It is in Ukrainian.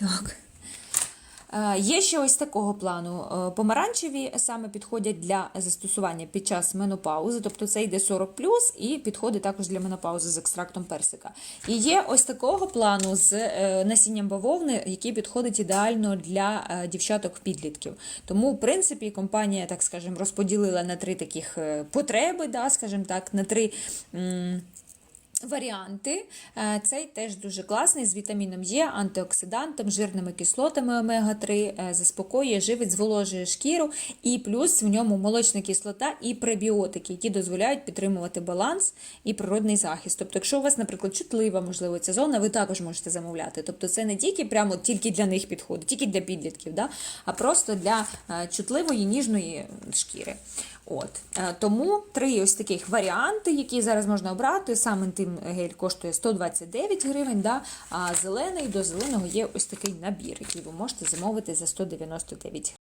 Так. Е, Є ще ось такого плану. Е, Помаранчеві саме підходять для застосування під час менопаузи, тобто це йде 40 і підходить також для менопаузи з екстрактом персика. І є ось такого плану з е, насінням бавовни, який підходить ідеально для дівчаток-підлітків. Тому, в принципі, компанія, так скажемо, розподілила на три таких потреби, да, скажімо так, на три. м, Варіанти. Е, Цей теж дуже класний з вітаміном Е, антиоксидантом, жирними кислотами омега-3, е, заспокоює, живить, зволожує шкіру, і плюс в ньому молочна кислота і пребіотики, які дозволяють підтримувати баланс і природний захист. Тобто, якщо у вас, наприклад, чутлива, можливо, ця зона, ви також можете замовляти. Тобто, це не тільки прямо тільки для них підходить, тільки для підлітків, да? а просто для чутливої ніжної шкіри. От тому три ось таких варіанти, які зараз можна обрати. Сам інтим гель коштує 129 гривень, да? а зелений до зеленого є ось такий набір, який ви можете замовити за 199